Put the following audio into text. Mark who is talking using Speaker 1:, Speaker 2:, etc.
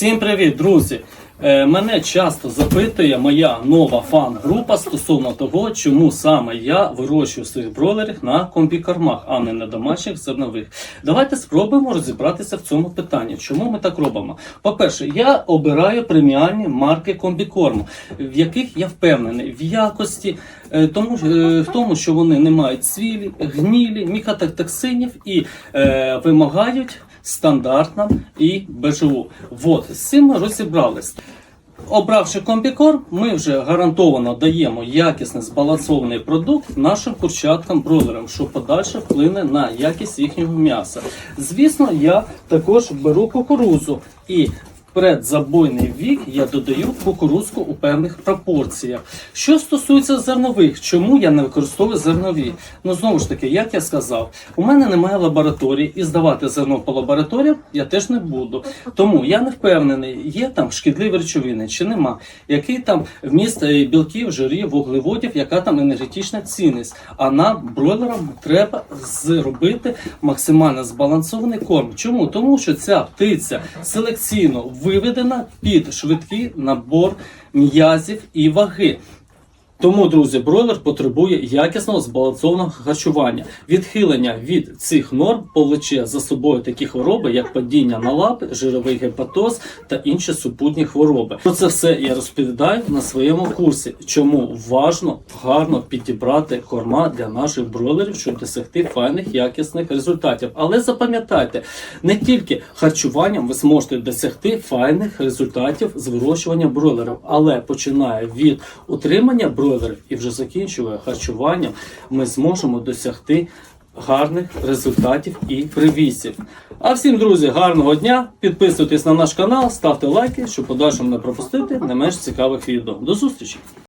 Speaker 1: Всім привіт, друзі! Е, Мене часто запитує моя нова фан-група стосовно того, чому саме я вирощую своїх бройлерів на комбікормах, а не на домашніх зернових. Давайте спробуємо розібратися в цьому питанні. Чому ми так робимо? По-перше, я обираю преміальні марки комбікорму, в яких я впевнений в якості, е, тому, е, в тому, що вони не мають цвілі, гнілі, мікотоксинів і е, вимагають стандартна і БЖУ. Вот, з цим розібрались. Обравши комбікор, ми вже гарантовано даємо якісний збалансований продукт нашим курчаткам бройлерам, що подальше вплине на якість їхнього м'яса. Звісно, я також беру кукурузу і предзабойний вік я додаю кукурузку у певних пропорціях. Що стосується зернових, чому я не використовую зернові? Ну знову ж таки, як я сказав, у мене немає лабораторії і здавати зерно по лабораторіям я теж не буду. Тому я не впевнений, є там шкідливі речовини чи нема, який там вміст е, білків, жирів, вуглеводів, яка там енергетична цінність. А нам, бройлерам, треба зробити максимально збалансований корм. Чому? Тому що ця птиця селекційно виведена під швидкий набор м'язів і ваги. Тому, друзі, бройлер потребує якісного збалансованого харчування. Відхилення від цих норм повлече за собою такі хвороби, як падіння на лапи, жировий гепатоз та інші супутні хвороби. Про це все я розповідаю на своєму курсі. Чому важно гарно підібрати корма для наших бройлерів, щоб досягти файних якісних результатів. Але запам'ятайте, не тільки харчуванням ви зможете досягти файних результатів з вирощування бройлерів, але починає від утримання бройлерів і вже закінчує харчуванням, ми зможемо досягти гарних результатів і привісів. А всім, друзі, гарного дня! Підписуйтесь на наш канал, ставте лайки, щоб подальшому не пропустити не менш цікавих відео. До зустрічі!